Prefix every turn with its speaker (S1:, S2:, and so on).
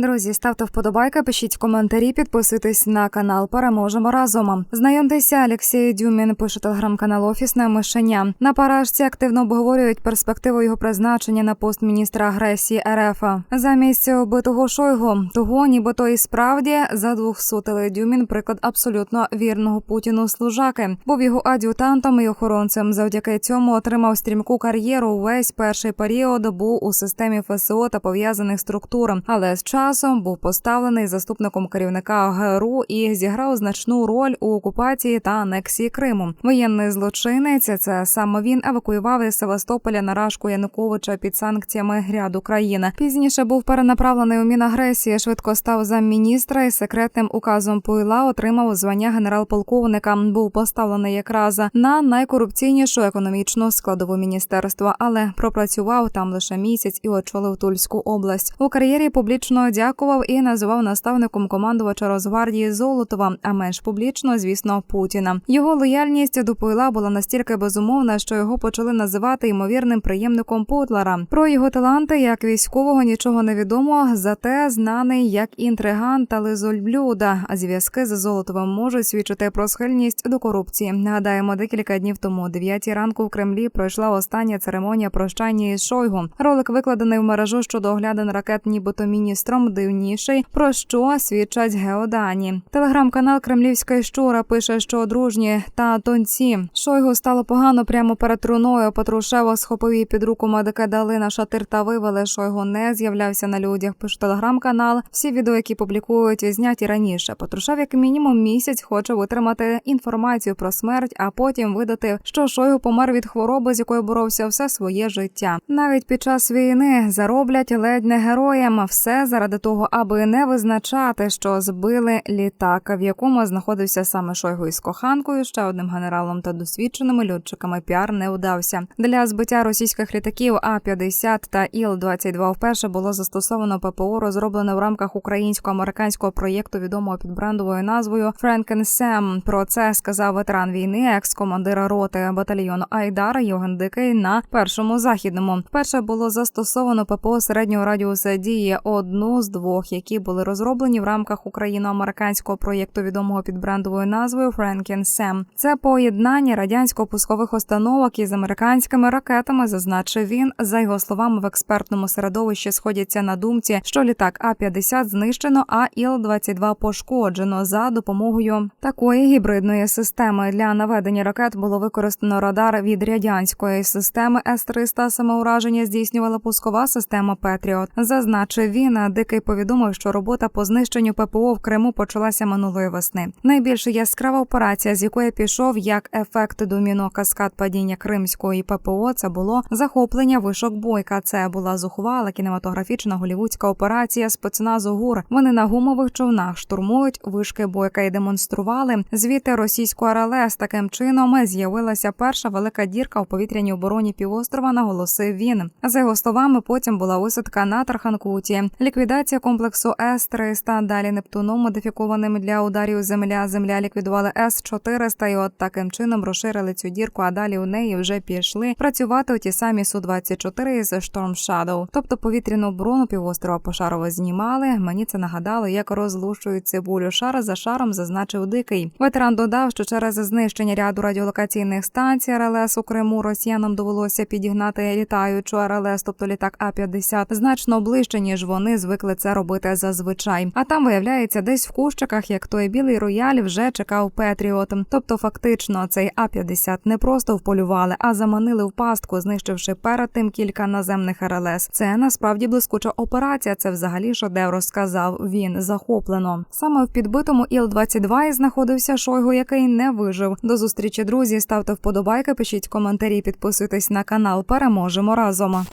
S1: Друзі, ставте вподобайки, пишіть коментарі, підписуйтесь на канал. Переможемо разом. Знайомтеся, Олексій Дюмін пише телеграм-канал Офісне мишеня. На парашці активно обговорюють перспективу його призначення на пост міністра агресії РФ. Замість убитого Шойгу, того нібито і справді за задвухсотили Дюмін приклад абсолютно вірного Путіну служаки. Був його ад'ютантом і охоронцем. Завдяки цьому отримав стрімку кар'єру. Увесь перший період був у системі ФСО та пов'язаних структур, але з часом був поставлений заступником керівника ГРУ і зіграв значну роль у окупації та анексії Криму. Воєнний злочинець це саме він евакуював із Севастополя на рашку Януковича під санкціями ряду країн. Пізніше був перенаправлений у Мінагресії, швидко став замміністра і секретним указом Пуйла отримав звання генерал-полковника. Був поставлений якраз на найкорупційнішу економічну складову міністерства, але пропрацював там лише місяць і очолив Тульську область. У кар'єрі публічно дякував і називав наставником командувача Росгвардії Золотова, а менш публічно, звісно, Путіна. Його лояльність до Пуйла була настільки безумовна, що його почали називати ймовірним приємником Путлера. Про його таланти як військового нічого не відомо, зате знаний як інтриган та лизольблюда. А зв'язки з Золотовим можуть свідчити про схильність до корупції. Нагадаємо, декілька днів тому, о 9 ранку в Кремлі, пройшла остання церемонія прощання із Шойгу. Ролик викладений в мережу щодо оглядин ракет, нібито міністром дивніший, про що свідчать геодані. Телеграм-канал Кремлівська щура пише, що дружні та тонці Шойгу стало погано прямо перед труною. Патрушево схопив її під руку медика дали на шатир та вивели. Шойгу не з'являвся на людях. Пише телеграм-канал. Всі відео, які публікують, зняті раніше. Патрушев як мінімум місяць хоче витримати інформацію про смерть, а потім видати, що Шойгу помер від хвороби, з якою боровся все своє життя. Навіть під час війни зароблять ледь не героям. Все заради того, аби не визначати, що збили літак, в якому знаходився саме Шойгу із коханкою, ще одним генералом та досвідченими льотчиками. Піар не удався. Для збиття російських літаків А 50 та Іл 22 вперше було застосовано ППО, розроблене в рамках українсько-американського проєкту, відомого під брендовою назвою Френкен Сем. Про це сказав ветеран війни, екс-командира роти батальйону Айдар Євген Дикий на першому західному. Вперше було застосовано ППО середнього радіуса дії одну з двох, які були розроблені в рамках україно-американського проєкту, відомого під брендовою назвою Френкен Сем. Це поєднання радянсько-пускових установок із американськими ракетами, зазначив він. За його словами, в експертному середовищі сходяться на думці, що літак А 50 знищено, а Іл 22 пошкоджено за допомогою такої гібридної системи. Для наведення ракет було використано радар від радянської системи С-300 самоураження здійснювала пускова система Петріот. Зазначив він, а дикий повідомив, що робота по знищенню ППО в Криму почалася минулої весни. Найбільш яскрава операція, з якої пішов як ефект доміно каскад падіння кримської ППО. Це було захоплення вишок бойка. Це була зухвала кінематографічна голівудська операція спецназу ГУР. Вони на гумових човнах штурмують вишки бойка і демонстрували звідти російську РЛС. Таким чином з'явилася перша велика дірка у повітряній обороні півострова. Наголосив він. За його словами, потім була висадка на Тарханкуті, ліквідація комплексу С 300 Далі Нептуном модифікованим для ударів земля. Земля ліквідували С 400 і от таким чином розширили цю дірку. А далі у неї вже пішли працювати у ті самі су 24 з Storm Shadow. Тобто повітряну оборону півострова пошарово знімали. Мені це нагадало, як розлущують цибулю шар за шаром, зазначив дикий. Ветеран додав, що через знищення ряду радіолокаційних станцій РЛС у Криму росіянам довелося підігнати літаючу РЛС, тобто літак А 50 значно ближче ніж вони звикли це робити зазвичай. А там виявляється, десь в кущиках, як той білий рояль, вже чекав Петріот. Тобто, фактично, цей А 50 не просто вполювали, а заманили в пастку, знищивши перед тим кілька наземних РЛС. Це насправді блискуча операція. Це взагалі шедевр, сказав він захоплено. Саме в підбитому іл 22 і знаходився Шойгу, який не вижив. До зустрічі, друзі. Ставте вподобайки, пишіть коментарі, підписуйтесь на канал. Переможемо разом.